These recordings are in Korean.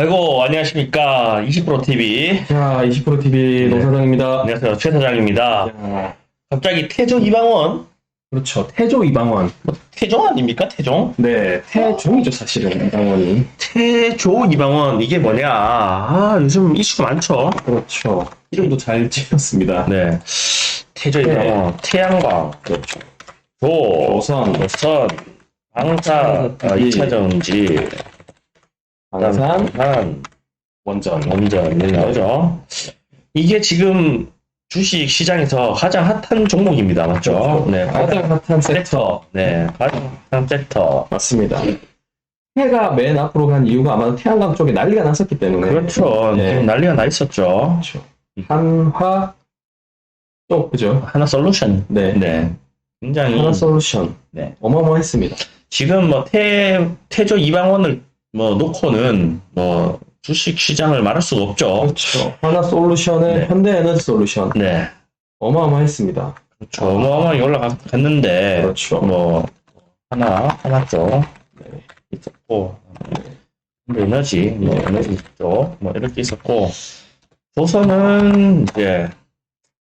아이고, 안녕하십니까. 20%TV. 자, 20%TV 네. 노사장입니다. 안녕하세요. 최 사장입니다. 자, 갑자기 태조 이방원? 그렇죠. 태조 이방원. 태종 아닙니까? 태종? 네, 태종이죠, 사실은, 이방원이. 태조 이방원. 이게 뭐냐. 아, 요즘 이슈가 많죠. 그렇죠. 이름도 잘 지었습니다. 네. 태조 네. 이방원. 태양광. 그렇죠. 조. 조선, 조선. 방사. 아, 이- 2차전지. 방산, 한 원전. 원전. 이렇게 나오죠. 이게 지금 주식 시장에서 가장 핫한 종목입니다. 맞죠? 그렇죠. 네. 가장 핫한 섹터. 네. 가장 핫한 섹터. 맞습니다. 해가 맨 앞으로 간 이유가 아마 태양광 쪽에 난리가 났었기 때문에. 그렇죠. 네. 난리가 나 있었죠. 그렇죠. 한화, 또, 그죠? 하나 솔루션. 네. 네. 굉장히 하나 솔루션. 네. 어마어마했습니다. 지금 뭐 태, 태조 이방원을 뭐 놓고는 뭐 주식 시장을 말할 수가 없죠. 그렇죠. 하나 솔루션의 네. 현대 에너지 솔루션. 네. 어마어마했습니다. 그렇죠. 어마어마하게 올라갔는데 그렇죠. 뭐 하나 하나 쪽 네. 있었고 근데 에너지 뭐 네. 에너지 쪽뭐 이렇게 있었고 조선은 이제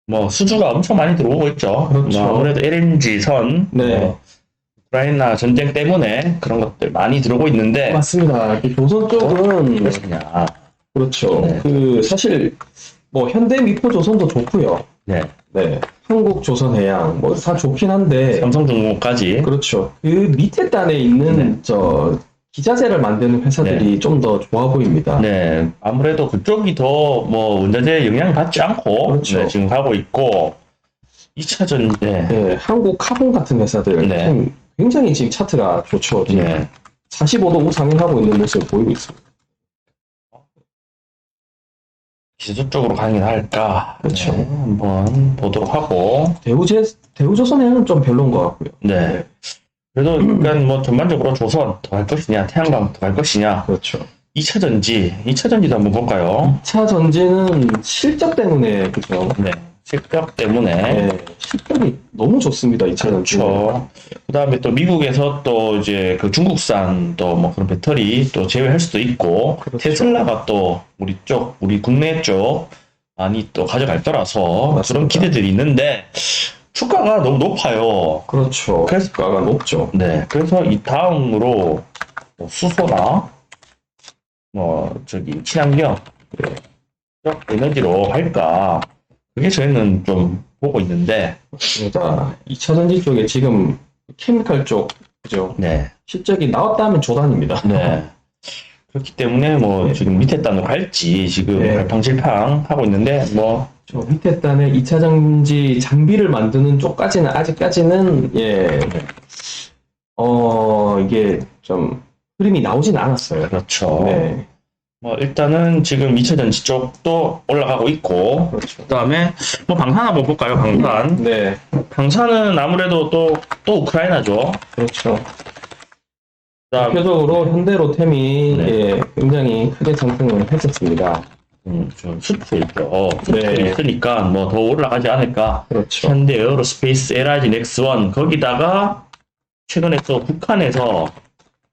뭐 수주가 엄청 많이 들어오고 있죠. 그렇죠. 뭐 아무래도 LNG 선 네. 뭐 우크라이나 전쟁 때문에 그런 것들 많이 들어오고 있는데 맞습니다. 그 조선 쪽은 무엇이냐? 그렇죠. 네. 그 사실 뭐 현대 미포 조선도 좋고요. 네. 네. 한국 조선해양 뭐 다 좋긴 한데 삼성중공업까지 그렇죠. 그 밑에 단에 있는 네. 저 기자재를 만드는 회사들이 좀더 좋아 보입니다. 네, 아무래도 그쪽이 더 뭐 원자재 영향 받지 않고 그렇죠. 네, 지금 가고 있고 2차 전네 네, 한국 카본 같은 회사들 네. 참 굉장히 지금 차트가 좋죠. 지금 네. 45도 우상향하고 있는 모습을 보이고 있습니다. 기술적으로 강의할까? 그렇죠. 네, 한번 보도록 하고 대우제 대우조선해양은 좀 별로인 것 같고요. 네. 그래도 일단 뭐 전반적으로 조선 더할 것이냐, 태양광 더할 것이냐, 그렇죠. 2차 전지, 2차 전지도 한번 볼까요? 2차 전지는 실적 때문에 그죠. 네. 실적 때문에 네, 실적이 너무 좋습니다. 2차 전지. 그렇죠. 그다음에 또 미국에서 또 이제 그 중국산 또 뭐 그런 배터리 또 제외할 수도 있고 그렇죠. 테슬라가 또 우리 쪽 우리 국내 쪽 많이 또 가져갈 거라서 맞습니다. 그런 기대들이 있는데 주가가 너무 높아요. 그렇죠. 그래서- 가가 높죠. 네. 그래서 이 다음으로 뭐 수소나 뭐 저기 친환경 네. 쪽 에너지로 할까 그게 저희는 좀 보고 있는데 그러니까 2차 전지 쪽에 지금 케미칼 쪽 그죠. 네. 실적이 나왔다면 조단입니다. 네. 그렇기 때문에 뭐 네. 지금 밑에 단으로 갈지 지금 네. 갈팡질팡 하고 있는데 뭐 저 밑에 단에 2차 전지 장비를 만드는 쪽까지는 아직까지는 예. 어, 이게 좀 흐름이 나오진 않았어요. 그렇죠. 네. 뭐 일단은 지금 2차 전지 쪽도 올라가고 있고 그렇죠. 그다음에 뭐 방산 한번 볼까요? 방산. 네. 방산은 아무래도 또 또 우크라이나죠. 그렇죠. 그다음 대표적으로 현대로템이 네. 예, 굉장히 크게 상승을 했었습니다. 음, 좀 수출이죠. 수출이 네. 있으니까 뭐 더 올라가지 않을까. 그렇죠. 현대 에어로스페이스 LIG 넥스원 거기다가 최근에 또 북한에서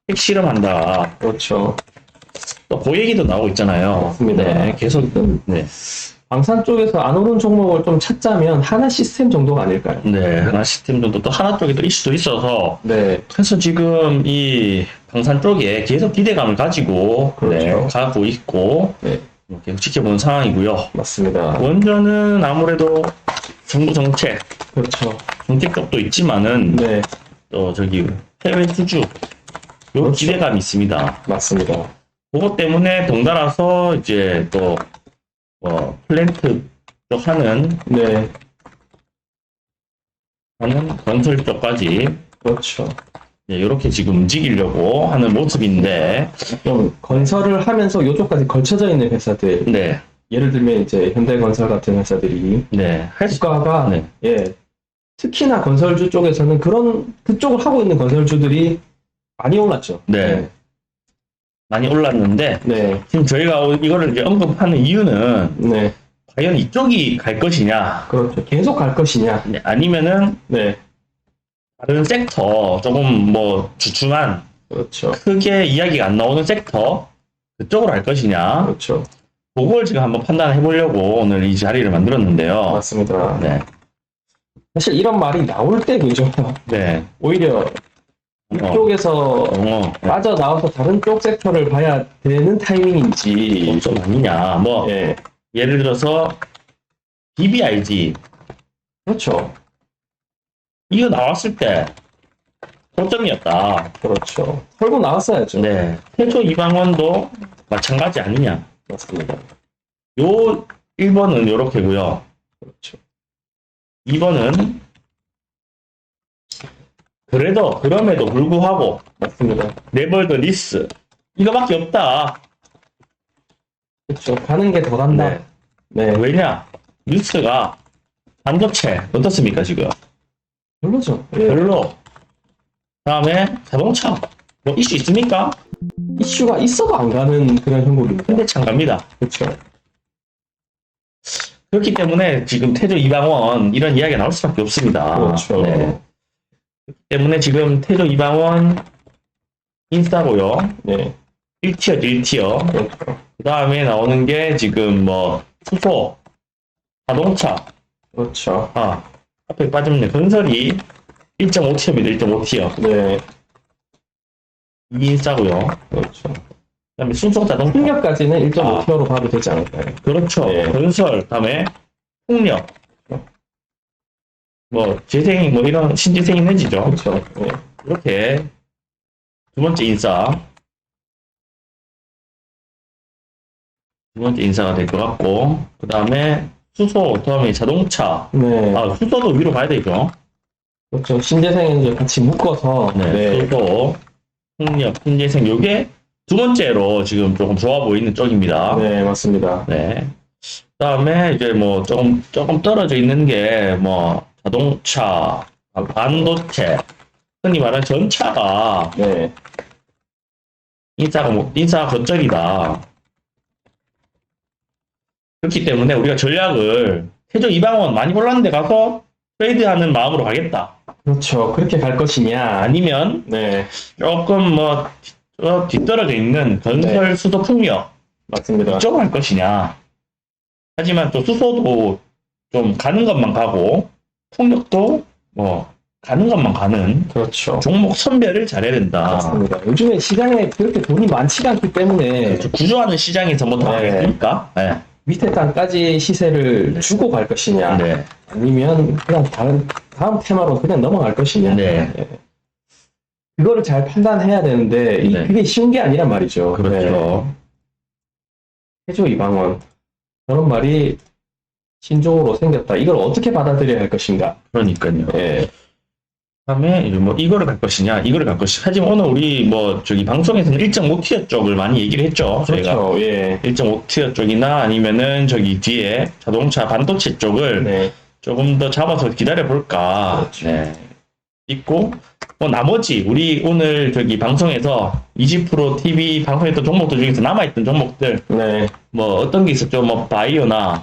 핵실험한다. 그렇죠. 또그 얘기도 나오고 있잖아요. 맞습니다. 네, 계속 네, 방산 쪽에서 안 오른 종목을 좀 찾자면 하나 시스템 정도가 아닐까요? 네 하나 시스템 정도 또 하나 쪽에 또 이슈도 있어서 네. 그래서 지금 이 방산 쪽에 계속 기대감을 가지고 네, 그렇죠. 가고 있고 네. 계속 지켜보는 상황이고요. 맞습니다. 원전은 아무래도 정부 정책, 그렇죠. 정책 쪽도 있지만은 네. 또 저기 해외 수주 요 그렇죠. 기대감이 있습니다. 맞습니다. 그것 때문에 덩달아서 이제 또 뭐 플랜트 쪽 하는 네. 하는 건설 쪽까지 그렇죠. 이렇게 지금 움직이려고 하는 모습인데 좀 건설을 하면서 요쪽까지 걸쳐져 있는 회사들. 네, 예를 들면 이제 현대건설 같은 회사들이 네, 주가가 네, 예. 특히나 건설주 쪽에서는 그런 그쪽을 하고 있는 건설주들이 많이 올랐죠. 네. 많이 올랐는데 네. 지금 저희가 이거를 이제 언급하는 이유는 네. 과연 이쪽이 갈 것이냐 그렇죠. 계속 갈 것이냐. 네, 아니면은 네. 다른 섹터 조금 뭐 주춤한 그렇죠. 크게 이야기가 안 나오는 섹터 그쪽으로 할 것이냐 그렇죠. 그걸 지금 한번 판단해 보려고 오늘 이 자리를 만들었는데요. 맞습니다. 네, 사실 이런 말이 나올 때 그죠. 네, 오히려 어, 이쪽에서 어, 빠져나와서 다른 쪽 섹터를 봐야 되는 타이밍인지. 좀 아니냐. 뭐 예. 예를 들어서 BBIG 그렇죠. 이거 나왔을 때 고점이었다. 그렇죠. 털고 나왔어야죠. 네, 태초 이방원도 마찬가지 아니냐. 맞습니다. 요 1번은 요렇게고요. 그렇죠. 2번은 그래도 그럼에도 불구하고 맞습니다. 네벌드 리스 이거밖에 없다. 그렇죠. 가는 게 더 간다. 네. 네. 왜냐? 리스가 반도체 어떻습니까 지금? 별로죠. 예. 별로. 다음에 자동차 뭐 이슈 있습니까? 이슈가 있어도 안 가는 그런 형국입니다. 현대차 갑니다. 그렇죠. 그렇기 때문에 지금 태조 이방원 이런 이야기가 나올 수밖에 없습니다. 그렇죠. 네. 그렇기 때문에 지금 태조 이방원 인싸고요. 네. 1티어죠, 1티어. 그렇죠. 그 다음에 나오는 게 지금 뭐 수소, 자동차, 그렇죠. 아 앞에 빠졌네. 건설이 1.5티어입니다. 1.5티어. 네. 이게 인싸고요. 그렇죠. 그 다음에 수소, 자동차. 풍력까지는 1.5티어로 아. 봐도 되지 않을까요? 그렇죠. 네. 건설, 그다음에 풍력, 뭐 재생, 뭐 이런 신재생 에너지죠. 그렇죠. 네. 이렇게 두 번째 인싸, 두 번째 인싸가 될 것 같고, 그 다음에 수소, 그다음에 자동차. 네. 아 수소도 위로 가야 되죠. 그렇죠. 신재생 이제 같이 묶어서. 네. 네. 수소, 풍력, 신재생. 요게 두 번째로 지금 조금 좋아 보이는 쪽입니다. 네, 맞습니다. 네. 그다음에 이제 뭐 조금 조금 떨어져 있는 게뭐 자동차, 아, 반도체, 흔히 말하는 전차가 네. 인사가 뭐 인사 거절이다. 그렇기 때문에 우리가 전략을 태조 이방원 많이 올랐는데 가서 트레이드하는 마음으로 가겠다. 그렇죠. 그렇게 갈 것이냐. 아니면 네. 조금 뭐 뒤- 어, 뒤떨어져 있는 건설 수도 풍력 맞습니다. 이쪽으로 할 것이냐. 하지만 또 수소도 좀 가는 것만 가고 풍력도 뭐 가는 것만 가는 그렇죠. 종목 선별을 잘해야 된다. 맞습니다. 요즘에 시장에 그렇게 돈이 많지가 않기 때문에 그렇죠. 구조하는 시장에서 뭐더 네. 하겠습니까? 네. 밑에 땅까지 시세를 주고 갈 것이냐. 네. 아니면 그냥 다른 다음 테마로 그냥 넘어갈 것이냐. 네. 예. 그거를 잘 판단해야 되는데 이- 네. 그게 쉬운 게 아니란 말이죠. 네. 그렇죠. 해조 이방원 그런 말이 신종으로 생겼다. 이걸 어떻게 받아들여야 할 것인가. 그러니까요. 예. 그다음에 이제 뭐 이거를 갈 것이냐, 이거를 갈 것이냐. 하지만 오늘 우리 뭐 저기 방송에서는 1.5티어 쪽을 많이 얘기를 했죠. 저희가 그렇죠. 예. 1.5티어 쪽이나 아니면은 저기 뒤에 자동차 반도체 쪽을 네. 조금 더 잡아서 기다려 볼까. 그렇죠. 네. 있고 뭐 나머지 우리 오늘 저기 방송에서 20% TV 방송했던 종목들 중에서 남아있던 종목들 네. 뭐 어떤 게 있었죠? 뭐 바이오나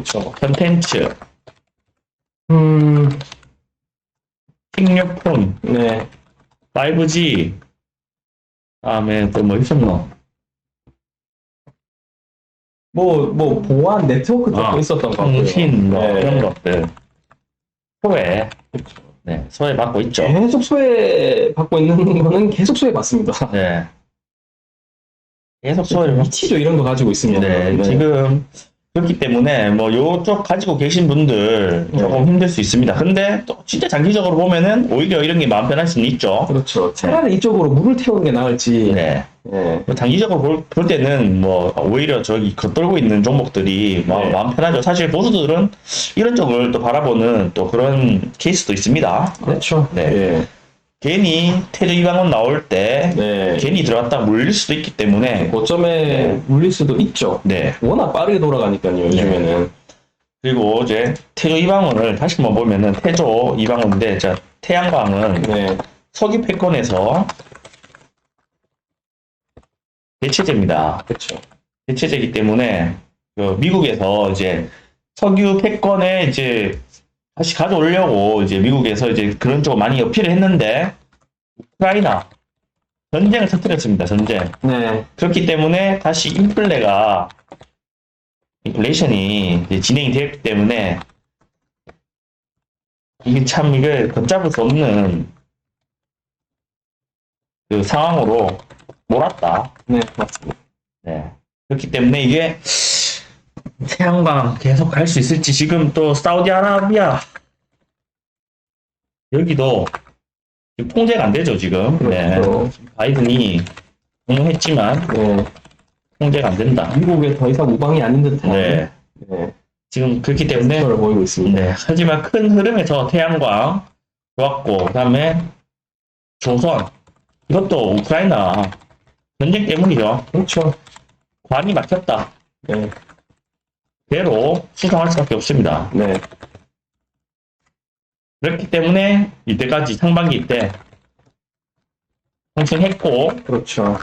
그렇죠. 컨텐츠, 음. 식료품, 네. 5G 다음에 또 뭐 있었노? 뭐, 뭐, 보안 네트워크 쪽도 아, 있었던 것 같고요. 통신 뭐 네. 이런 것들 소외 네 소외 받고 있죠. 계속 소외 받고 있는 거는 계속 소외 받습니다. 네 계속 소외를 받고 위치도 이런 거 가지고 있습니다. 네, 지금 그렇기 때문에 뭐 요쪽 가지고 계신 분들 조금 네. 힘들 수 있습니다. 근데 또 진짜 장기적으로 보면은 오히려 이런 게 마음 편할 수는 있죠. 그렇죠. 차라리 이쪽으로 물을 태우는 게 나을지. 네. 예. 뭐 장기적으로 볼, 볼 때는 뭐 오히려 저기 겉돌고 있는 종목들이 마, 네. 마음 편하죠. 사실 보수들은 이런 쪽을 또 바라보는 또 그런 케이스도 있습니다. 그렇죠. 네. 예. 괜히 태조 이방원 나올 때 네. 괜히 들어갔다 물릴 수도 있기 때문에 고점에 물릴 수도 있죠. 네. 워낙 빠르게 돌아가니까요, 요즘에는. 그리고 이제 태조 이방원을 다시 한번 보면은 태조 이방원인데 자 태양광은 네. 석유 패권에서 대체제입니다. 그렇죠. 대체제이기 때문에 그 미국에서 이제 석유 패권에 이제 다시 가져오려고 이제 미국에서 이제 그런 쪽을 많이 어필을 했는데 우크라이나 전쟁을 터뜨렸습니다. 전쟁. 네. 그렇기 때문에 다시 인플레가 인플레이션이 이제 진행이 되었기 때문에 이게 참 이게 걷잡을 수 없는 그 상황으로 몰았다. 네, 맞습니다. 네. 그렇기 때문에 이게 태양광 계속 갈수 있을지 지금 또 사우디아라비아 여기도 지금 통제가 안 되죠 지금. 네. 그렇죠. 바이든이 공언했지만 네. 통제가 안 된다. 미국에 더 이상 우방이 아닌 듯한 네. 네. 지금 그렇기 때문에 걸 보이고 있습니다. 네. 하지만 큰 흐름에서 태양광 좋았고 그 다음에 조선 이것도 우크라이나 전쟁 때문이죠. 그렇죠. 관이 막혔다. 네. 대로 수정할 수밖에 없습니다. 네. 그렇기 때문에 이때까지 상반기 때 상승했고 그렇죠.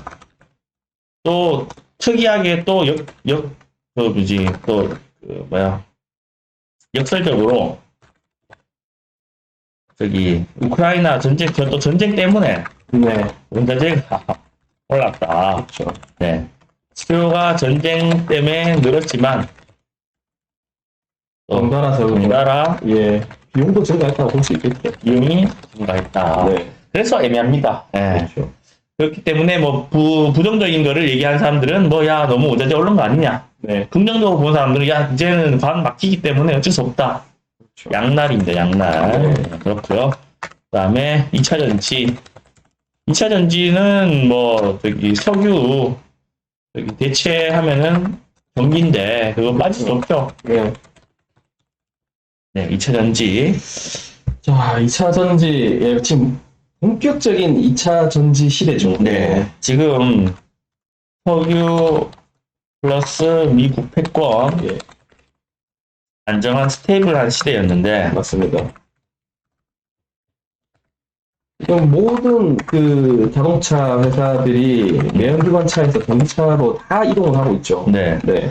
또 특이하게 또 역, 역, 그 뭐지, 또, 그 뭐야, 역설적으로, 저기, 우크라이나 전쟁, 또 전쟁 때문에 네. 원자재가 올랐다. 그렇죠. 네. 수요가 전쟁 때문에 늘었지만, 또, 덩달아서 우리나라 예. 비용도 증가했다고 볼 수 있겠죠. 비용이 증가했다. 네. 그래서 애매합니다. 네. 그렇죠. 그렇기 때문에 뭐, 부, 부정적인 거를 얘기하는 사람들은 뭐, 야, 너무 원자재 오른 거 아니냐. 네. 긍정적으로 보는 사람들은 야 이제는 관 막히기 때문에 어쩔 수 없다. 그렇죠. 양날입니다. 양날. 네. 네, 그렇고요. 그다음에 2차 전지. 2차 전지는 뭐 저기 석유 저기 대체하면은 전기인데 그거 빠질 수 없죠. 네. 네, 2차 전지. 자, 2차 전지, 예, 지금 본격적인 2차 전지 시대죠. 네, 지금 석유 플러스 미국 패권 예, 안정한 스테이블한 시대였는데 맞습니다. 지금 모든 그 자동차 회사들이 내연기관차에서 전기차로 다 이동을 하고 있죠. 네, 네.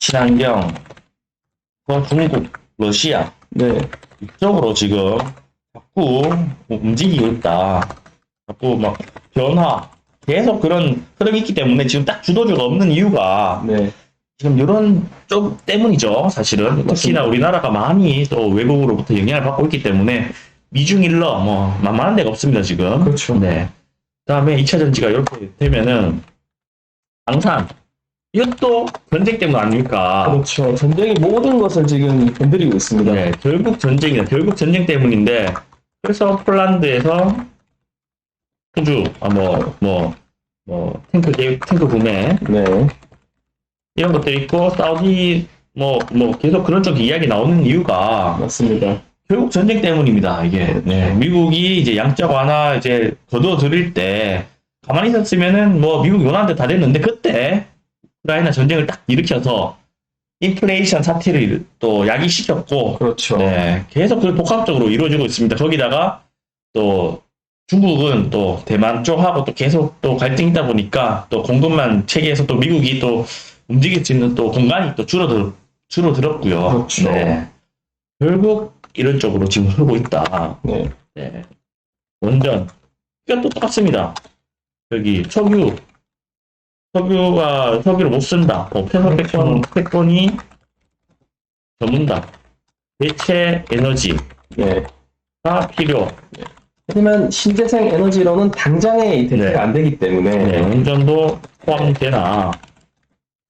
친환경, 또 중국, 러시아 네. 이쪽으로 지금 자꾸 움직이고 있다. 자꾸 막 변화, 계속 그런 흐름이 있기 때문에 지금 딱 주도주가 없는 이유가 네. 지금 이런 쪽 때문이죠, 사실은. 특히나 우리나라가 많이 또 외국으로부터 영향을 받고 있기 때문에 미중일러 뭐 만만한 데가 없습니다, 지금. 그렇죠. 네. 그다음에 2차 전지가 이렇게 되면은 방산 이것도 전쟁 때문 아닙니까? 그렇죠. 전쟁이 모든 것을 지금 건드리고 있습니다. 네, 결국 전쟁이다. 결국 전쟁 때문인데 그래서 폴란드에서 호주 아, 뭐, 뭐, 뭐 탱크 대- 탱크 구매 네. 이런 것들이 있고 사우디 뭐, 뭐 계속 그런 쪽 이야기 나오는 이유가 맞습니다. 결국 전쟁 때문입니다. 이게 네, 미국이 이제 양적 완화 이제 거둬 들일 때 가만히 있었으면은 뭐 원하는 데다 됐는데 그때 우크라이나 전쟁을 딱 일으켜서 인플레이션 사태를 또 야기시켰고 그렇죠. 네, 계속 그 복합적으로 이루어지고 있습니다. 거기다가 또 중국은 또 대만 쪽하고 또 계속 또 갈등이 있다 보니까 또 공급망 체계에서 또 미국이 또 움직일 수 있는 또 공간이 또 줄어들, 줄어들었고요. 그렇죠. 네. 결국 이런 쪽으로 지금 흐르고 있다. 네. 네. 원전. 이건 또 똑같습니다. 여기 석유. 석유가 석유를 못 쓴다. 뭐 폐선 패권, 패권이 저문다. 대체 에너지가 네. 필요. 하지만 신재생 에너지로는 당장에 대체가 네. 안 되기 때문에 네, 운전도 포함되나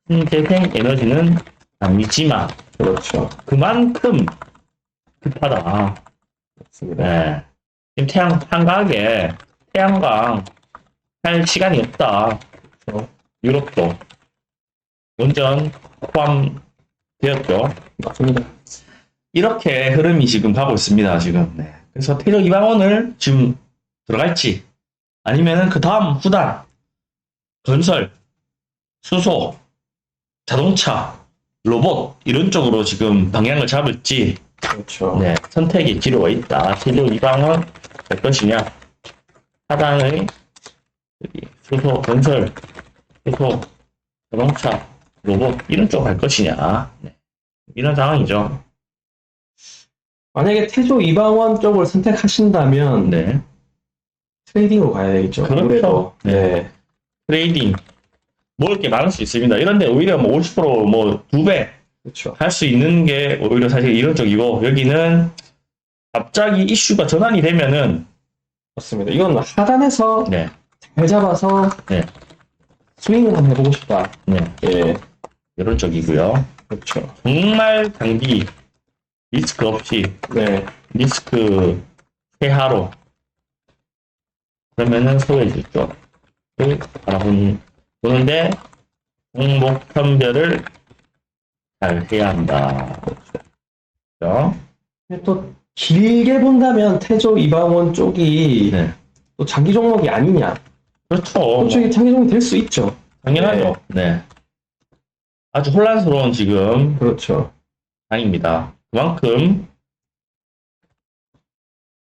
신재생 에너지는 아니지만 그렇죠. 그만큼 급하다. 맞습니다. 네. 지금 태양 한가하게 태양광 할 시간이 없다. 그렇죠. 유럽도 운전 포함되었죠. 맞습니다. 이렇게 흐름이 지금 가고 있습니다. 지금. 네. 그래서 태력 2방원을 지금 들어갈지 아니면은 그 다음 후단 건설, 수소, 자동차, 로봇 이런 쪽으로 지금 방향을 잡을지 그렇죠. 네, 선택의 기로가 있다. 태력 2방원 될 것이냐 하단의 수소, 건설, 수소, 자동차, 로봇 이런 쪽 갈 것이냐 네. 이런 상황이죠. 만약에 태조 이방원 쪽을 선택하신다면 네. 트레이딩으로 가야 되겠죠. 그렇죠. 네. 네. 트레이딩 먹을 게 많을 수 있습니다. 이런데 오히려 뭐 50%뭐 두 배 할수 그렇죠. 있는 게 오히려 사실 이런 쪽이고 여기는 갑자기 이슈가 전환이 되면은 맞습니다. 이건 하단에서 네, 잘 잡아서 네. 스윙을 한번 해보고 싶다. 네 예. 이런 쪽이고요. 그렇죠. 정말 단기 리스크 없이 네. 리스크 해하로 그러면은 소외질 쪽을 바라보는 보는데 종목 편별을 잘 해야 한다. 그렇죠? 근데 또 길게 본다면 태조 이방원 쪽이 네. 또 장기 종목이 아니냐. 그렇죠. 그쪽이 장기 종목이 될 수 있죠. 당연하죠. 네. 아주 혼란스러운 지금 그렇죠. 상입니다. 그만큼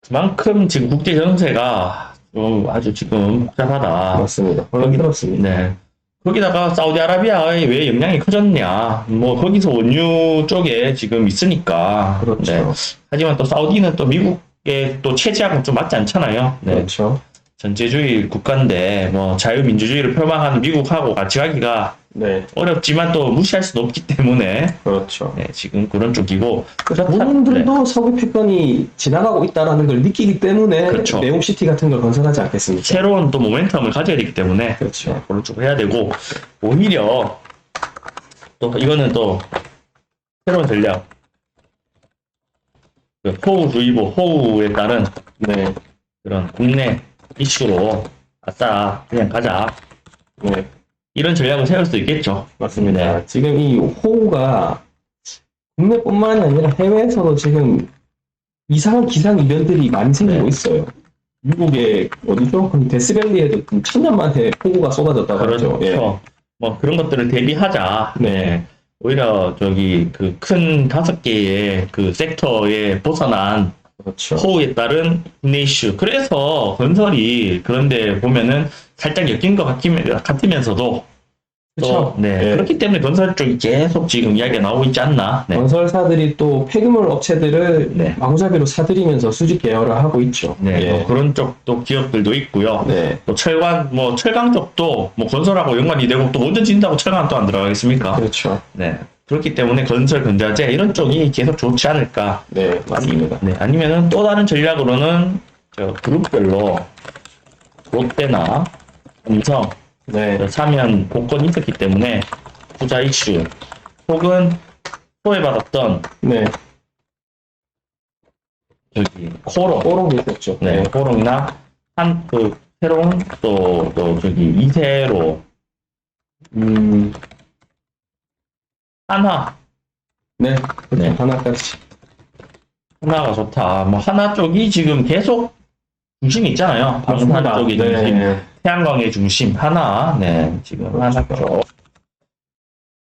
그만큼 지금 국제 정세가 좀 아주 지금 복잡하다. 맞습니다. 거기 들었습니다. 네. 거기다가 사우디아라비아에 왜 영향이 커졌냐? 뭐 거기서 원유 쪽에 지금 있으니까. 그렇죠. 네. 하지만 또 사우디는 또 미국의 또 체제하고 좀 맞지 않잖아요. 네. 그렇죠. 전제주의 국가인데 뭐 자유민주주의를 표방하는 미국하고 같이 가기가 네. 어렵지만 또 무시할 수도 없기 때문에 그렇죠. 네, 지금 그런 쪽이고 본인들도 서구 패권이 지나가고 있다는 걸 느끼기 때문에 그렇죠. 네옴시티 같은 걸 건설하지 않겠습니까? 새로운 또 모멘텀을 가져야 되기 때문에 그렇죠. 네, 그런 쪽을 해야 되고 오히려 또 이거는 또 새로운 전략 그 호우주의보 호우에 따른 네. 그런 국내 이슈로 아싸 그냥 가자 네. 이런 전략을 세울 수 있겠죠. 맞습니다. 네. 지금 이 호우가 국내뿐만 아니라 해외에서도 지금 이상한 기상 이변들이 많이 생기고 네. 있어요. 미국의 어디죠? 거기 데스밸리에도 그 천년 만에 호우가 쏟아졌다고 그렇죠. 예. 뭐 그런 것들을 대비하자. 네. 오히려 저기 그 큰 다섯 개의 그 섹터에 벗어난 그렇죠. 호우에 따른 국내 이슈. 그래서 건설이 그런데 보면은 살짝 엮인 것 같으면 서도 또, 그렇죠. 네. 네. 그렇기 때문에 건설 쪽이 계속 지금 이야기가 나오고 있지 않나. 네. 건설사들이 또 폐기물 업체들을 네. 마구잡이로 사들이면서 수직 계열을 하고 있죠. 네. 예. 뭐 그런 쪽도 기업들도 있고요. 네. 또 철관, 뭐 철강 쪽도 뭐 건설하고 연관이 되고 또 먼저 진다고 철강 또 안 들어가겠습니까? 그렇죠. 네. 그렇기 때문에 건설, 건자재 이런 쪽이 계속 좋지 않을까. 네, 맞습니다. 네. 아니면은 또 다른 전략으로는 저 그룹별로 롯데나 삼성 네. 저 사면 복권이 있었기 때문에 투자 이슈 혹은 소외받았던 네. 저기 코롱, 오롱도 있었죠. 네, 코롱이나 한 그 새로운 또, 또 저기 이세로 음 한화 네. 네. 하나까지. 하나가 좋다. 뭐 하나 쪽이 지금 계속 중심이 있잖아요. 방금 하나 쪽이 중심, 네. 태양광의 중심 하나, 네 지금 하나 쪽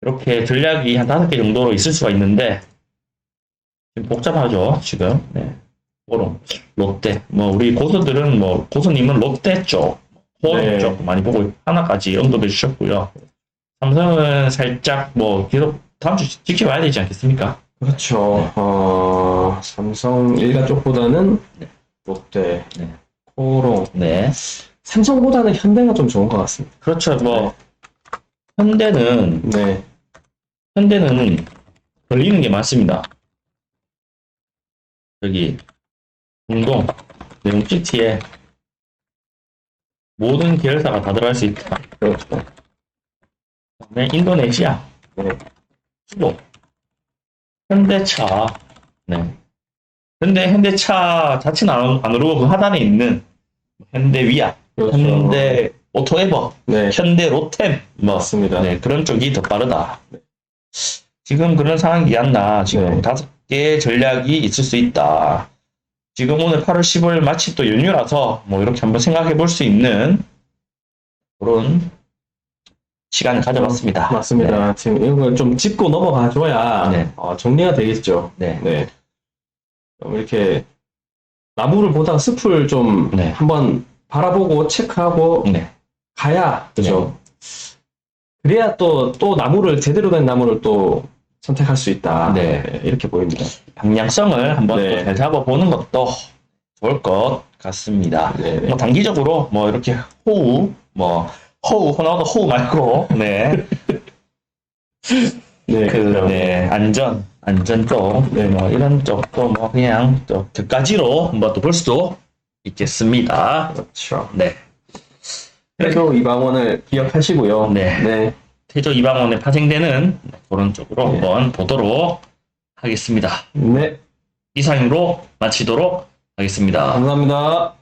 이렇게 전략이 한 다섯 개 정도로 있을 수가 있는데 지금 복잡하죠 지금. 네. 코롱, 롯데, 뭐 우리 고수들은 뭐 고수님은 롯데 쪽, 코롱 네. 쪽 많이 보고 있- 하나까지 언급해 주셨고요. 삼성은 살짝 뭐 계속 다음 주 지- 지켜봐야 되지 않겠습니까? 그렇죠. 네. 어, 삼성 일가 쪽보다는 롯데, 네. 코롱. 네. 삼성보다는 현대가 좀 좋은 것 같습니다. 그렇죠. 뭐 현대는 네. 현대는 걸리는 게 많습니다. 여기 중동 네옴시티에 모든 계열사가 다 들어갈 수 있다. 그렇죠. 그다음에 인도네시아, 네. 수도, 현대차, 네. 현대 현대차 자체는 안, 안 오르고 그 하단에 있는 현대 위아, 그렇죠. 현대 오토에버, 네. 현대 로템, 뭐 맞습니다. 네, 그런 쪽이 더 빠르다. 지금 그런 상황이 않나. 지금 네. 다섯 개의 전략이 있을 수 있다. 지금 오늘 8월 10월 마침 또 연휴라서 뭐 이렇게 한번 생각해 볼 수 있는 그런 시간을 가져봤습니다. 맞습니다. 지금 이런 걸 좀 짚고 넘어가줘야 네. 어, 정리가 되겠죠. 네. 네. 좀 이렇게 나무를 보다가 숲을 좀 네. 한번 바라보고 체크하고 네. 네. 가야 그죠. 그래야 또 또 나무를 제대로 된 나무를 또 선택할 수 있다. 네. 이렇게 보입니다. 방향성을 한번 네. 또잘 잡아 보는 것도 좋을 것 같습니다. 네. 뭐 단기적으로 뭐 이렇게 호우 뭐 호우 호나우도 호우 말고 네. 네, 그, 그렇죠. 네, 안전, 안전 쪽, 네, 뭐, 이런 쪽도 뭐, 그냥, 또, 격가지로 한번 또 볼 수도 있겠습니다. 그렇죠. 네. 태조 이방원을 기억하시고요. 네. 네. 태조 이방원에 파생되는 그런 쪽으로 네. 한번 보도록 하겠습니다. 네. 이상으로 마치도록 하겠습니다. 감사합니다.